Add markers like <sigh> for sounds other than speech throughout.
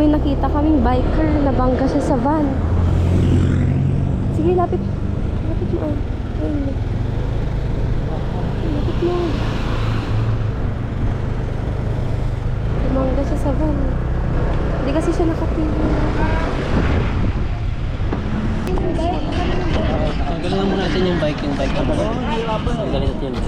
may nakita kaming biker na bangga siya sa van. Sige, lapit. Lapit mo. Ayun. Lapit mo. Bumangga siya sa van. Hindi kasi siya nakatingin. Galingan mo natin yung bike, yung bike. Ako, galing natin yun.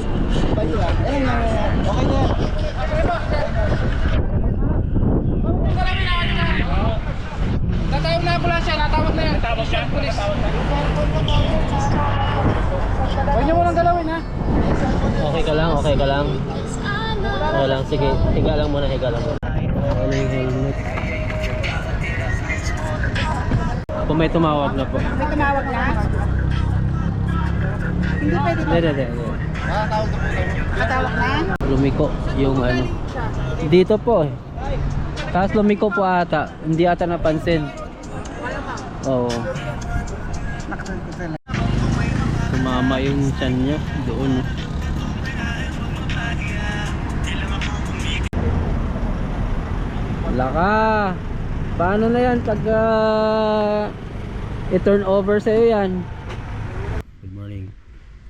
Natawag na ambulansya, natawag na yan. Natawag siya? Pulis. Huwag niyo mo lang galawin ha. Okay ka lang, okay ka lang. Okay lang, sige. Higa lang muna, higa lang muna. Yung helmet? Kung may tumawag na po. May tumawag na? Hindi pwede Hindi, hindi, hindi. Natawag na? Lumiko yung ano. Dito po eh. Tapos lumiko po ata. Hindi ata napansin. Oo. Sumama yung tiyan niya doon. oh. Wala ka. Paano na yan pag ah, i-turn over sa'yo yan? Good morning.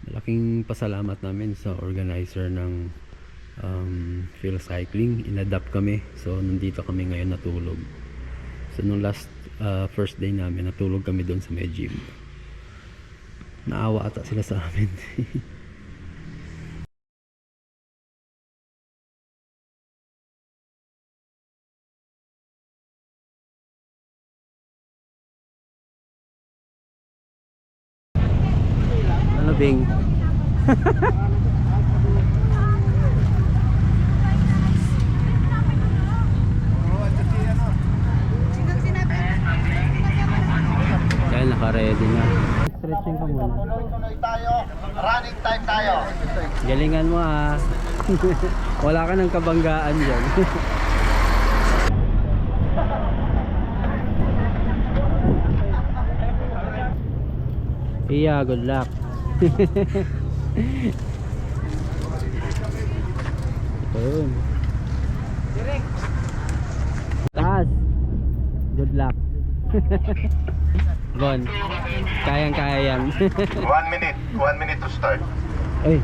Malaking pasalamat namin sa organizer ng um, Phil Cycling. Inadapt kami. So, nandito kami ngayon natulog. So, nung last uh, first day namin, natulog kami doon sa may gym. Naawa ata sila sa amin. <laughs> ano Bing? Dahil naka-ready na. Stretching ka muna. Tuloy tayo, running time tayo. Galingan mo ah. <laughs> Wala ka ng kabanggaan dyan. <laughs> Iya, good luck. <laughs> Boom. Taas. Good luck. Gon. Kayang-kaya yan. One minute, one minute to start. Ay,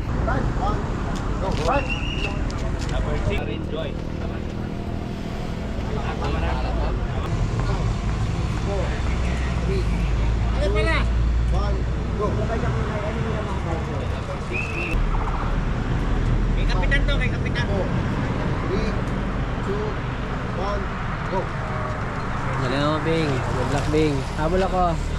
Kay kapitan to, kay kapitan. galing mo, Bing. Good luck, Bing. Habol ako.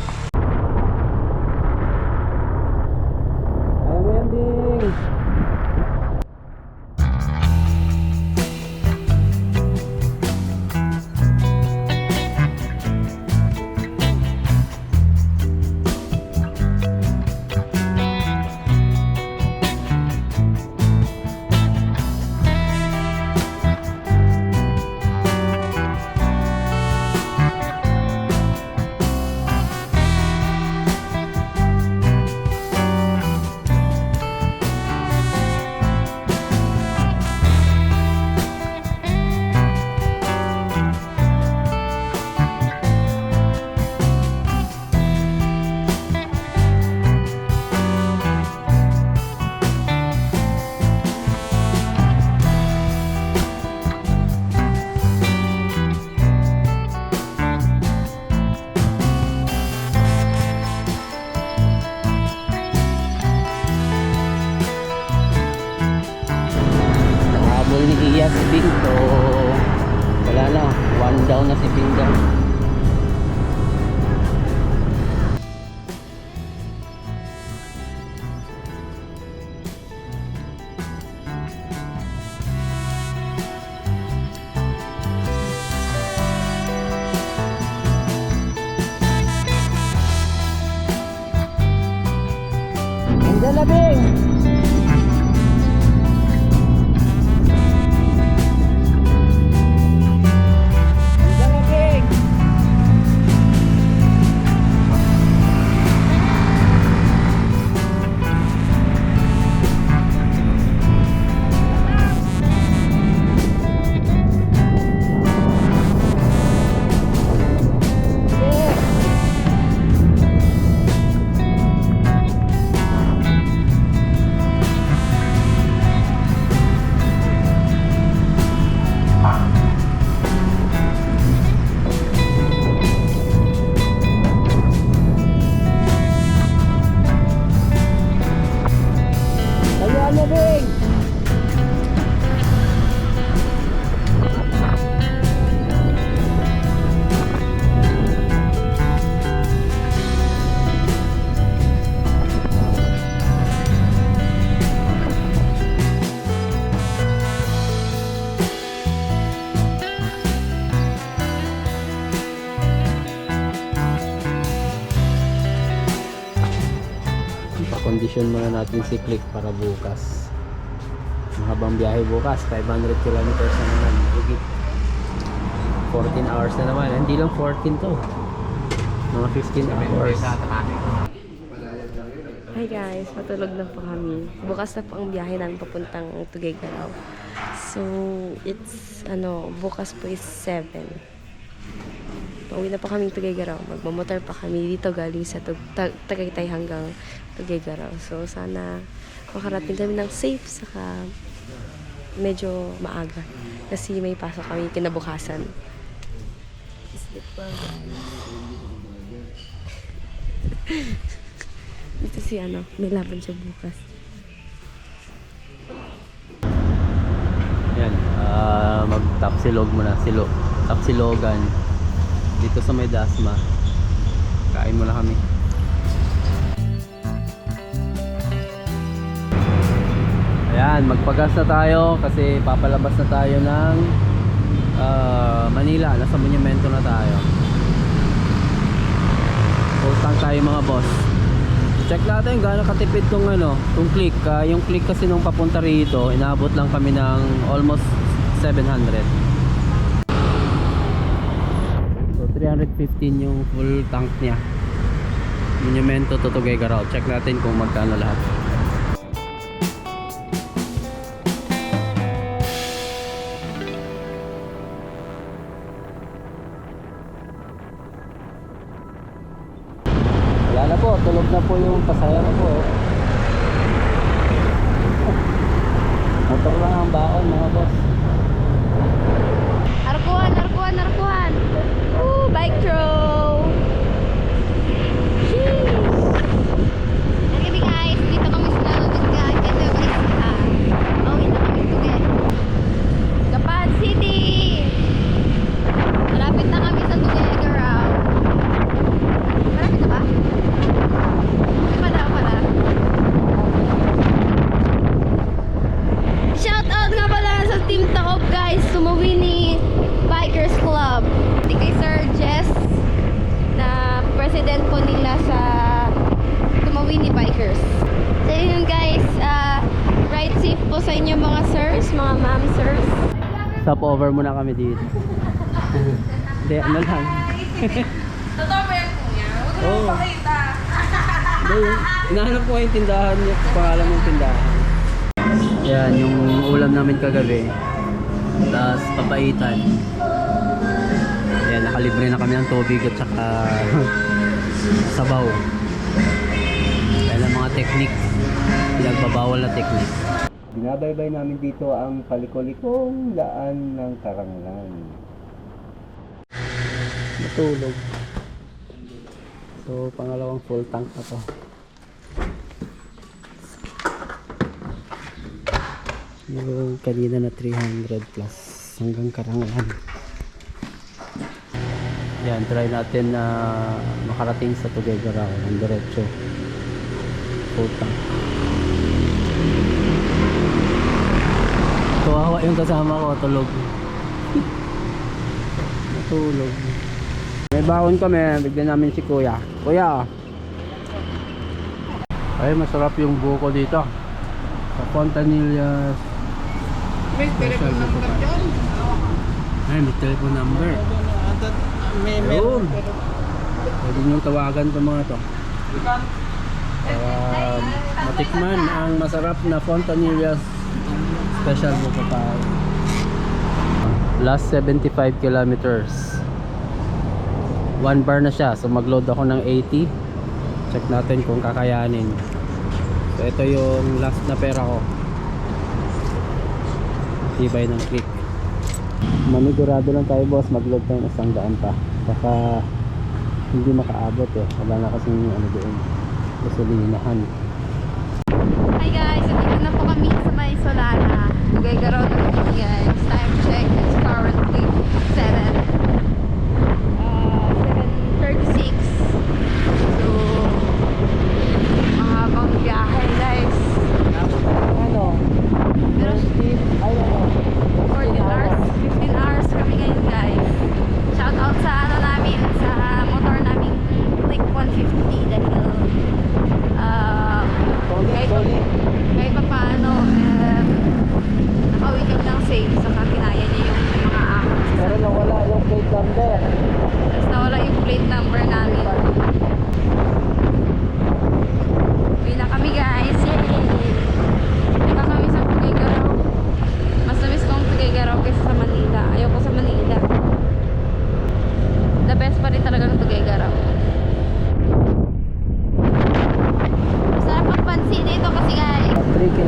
Andiyan na, muna natin si Click para bukas. Mahabang biyahe bukas, 500 kilometers na naman. Higit 14 hours na naman. Hindi lang 14 to. Mga 15 hours. Hi guys, matulog na po kami. Bukas na po ang biyahe namin papuntang Tuguegarao. So, it's, ano, bukas po is 7. Pauwi na po kami Tuguegarao. Magmamotor pa kami dito galing sa Tug- Ta- Tagaytay hanggang Tuguegarao. So, sana makarating kami ng safe saka medyo maaga. Kasi may pasok kami kinabukasan. <laughs> Dito si ano, may laban siya bukas. Yan, ah mag-tapsilog muna, silo. Tapsilogan. Dito sa may Dasma. Kain muna kami. Ayan, magpagas na tayo kasi papalabas na tayo ng ah, Manila. Nasa monumento na tayo. Utang tayo mga boss. Check natin gaano katipid tong ano, tong click. Ah, yung click kasi nung papunta rito, inaabot lang kami ng almost 700. So 315 yung full tank niya. Monumento to Tuguegarao. Check natin kung magkano lahat. Wala na po, tulog na po yung pasahero po. <laughs> Motor lang ang baon mga boss. Arkuhan, arkuhan! Bike throw! Kami guys, dito kami sa Lalodos guys. Ah, pauwi na kami today. Gapan City! Malapit na kami sa Tuguegarao. Malapit na ba? Ay, pala, pala. Shout out nga pala sa Team Taob guys, Sumawini Bikers Club. Di kay Sir Jess na president po nila sa Sumawini Bikers. So yun guys, ah, ride safe po sa inyo mga sirs, mga ma'am sirs. Stop over muna kami dito. Hindi, ano lang. Totoo ba yan kuya? Huwag mo oh. pakita. Hindi, hinahanap ko yung tindahan niya, pangalan ng tindahan. Yan, yung ulam namin kagabi. Tapos papaitan. Yan, nakalibre na kami ng tubig at saka <laughs> sabaw. Yan ang mga technique. Pinagbabawal na technique. Binabaybay namin dito ang palikolikong daan ng Karanglan. Matulog. So, pangalawang full tank na to. Yung kanina na 300 plus hanggang karangan. Yan, try natin na makarating sa Tuguegarao ng diretso. Full tank. Yung kasama ko, tulog. Natulog. May baon kami, bigyan namin si Kuya. Kuya! Ay, masarap yung buko dito. Sa Fontanillas. May telephone number dyan. Ay, may telephone number. May Ayun. Pwede nyo tawagan itong mga to. Para matikman ang masarap na Fontanillas special buko pa. Last 75 kilometers. One bar na siya. So magload ako ng 80. Check natin kung kakayanin. So ito yung last na pera ko. Tibay ng click. Manigurado lang tayo boss. Magload tayo ng isang daan pa. Baka hindi makaabot eh. Wala na kasing ano doon. Gasolinahan. Hi guys, nandito na po kami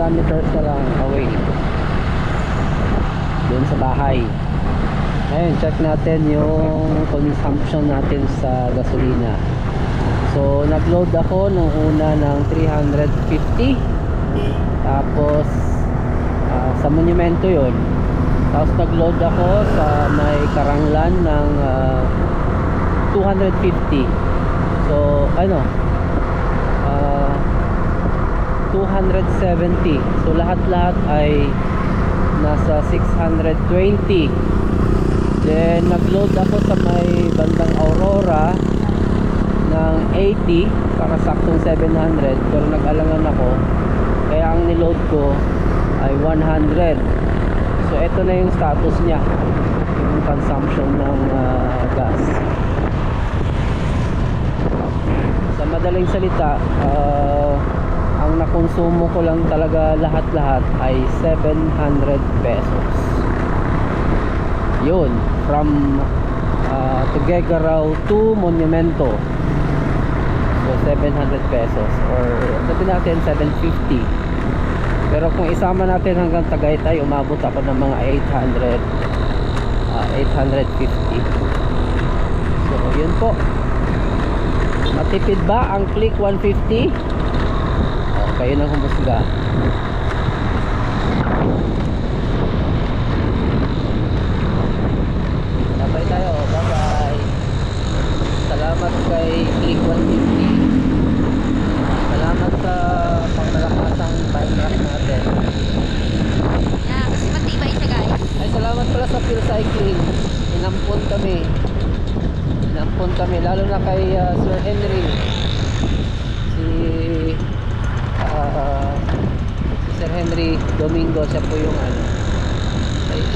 kilometers na lang away doon sa bahay ngayon check natin yung consumption natin sa gasolina. So nagload ako nung una ng 350 tapos ah, sa monumento yon tapos nagload ako sa may karanglan ng ah, 250 so ano ah, 270 so lahat lahat ay nasa 620 then nagload ako sa may bandang Aurora ng 80 para saktong 700 pero nag-alangan ako. Kaya ang niload ko ay 100 so ito na yung status niya. Yung consumption ng ah, gas. Sa madaling salita ah, ang nakonsumo ko lang talaga lahat-lahat ay 700 pesos yun from uh, Tuguegarao to Monumento. So 700 pesos. Or sabi natin 750 pero kung isama natin hanggang Tagaytay umabot ako ng mga 800 uh, 850 so yun po. Matipid ba ang click 150 oh, kayo nang humusga Sabay tayo. Bye bye. Salamat kay Click 150. Salamat sa pangmalakasang bike rack natin. Yeah, kasi matibay siya guys. Ay salamat pala sa Pure Cycling. Inampon kami. Inampon kami. Lalo na kay uh, Sir Henry. Si uh, si Sir Henry Domingo. Siya po yung ano.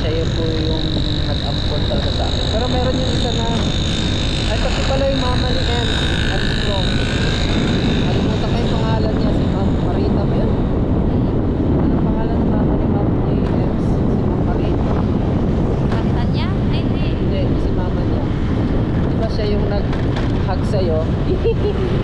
Siya, po yung nag-ampon talaga sa akin. Pero meron yung isa na ay kasi pala yung mama ni Em. Armstrong. Kalimutan ko yung pangalan niya. Si Ma'am Marina ba yun? Anong pangalan ng mama ni Ma'am ni Em? Si Ma'am Marina. Palitan niya? Ay, hindi. Hindi, si mama niya. Di ba siya yung nag-hug sa'yo? Moral <laughs>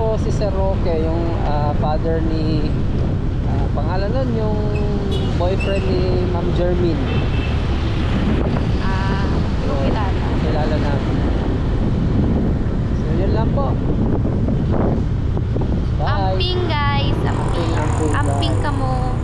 po si Sir Roque, yung uh, father ni uh, pangalan nun, yung boyfriend ni Ma'am Jermin. Ah, uh, kilala. Kilala namin. So, yun lang po. Bye. Amping guys, amping. Amping, amping, ka mo.